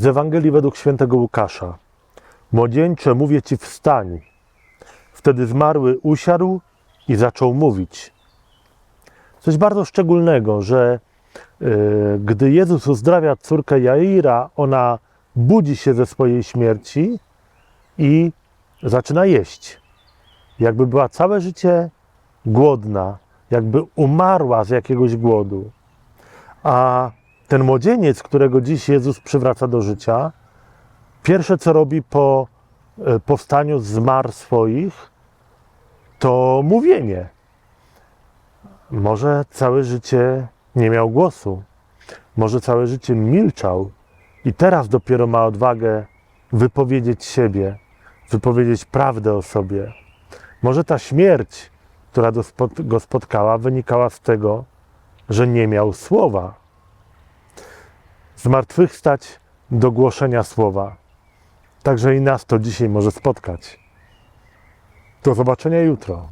Z Ewangelii według świętego Łukasza. Młodzieńcze, mówię ci, wstań. Wtedy zmarły usiadł i zaczął mówić. Coś bardzo szczególnego, że y, gdy Jezus uzdrawia córkę Jaira, ona budzi się ze swojej śmierci i zaczyna jeść. Jakby była całe życie głodna, jakby umarła z jakiegoś głodu. A ten młodzieniec, którego dziś Jezus przywraca do życia, pierwsze co robi po e, powstaniu z swoich, to mówienie. Może całe życie nie miał głosu, może całe życie milczał i teraz dopiero ma odwagę wypowiedzieć siebie, wypowiedzieć prawdę o sobie. Może ta śmierć, która go spotkała, wynikała z tego, że nie miał słowa. Zmartwychwstać do głoszenia słowa. Także i nas to dzisiaj może spotkać. Do zobaczenia jutro.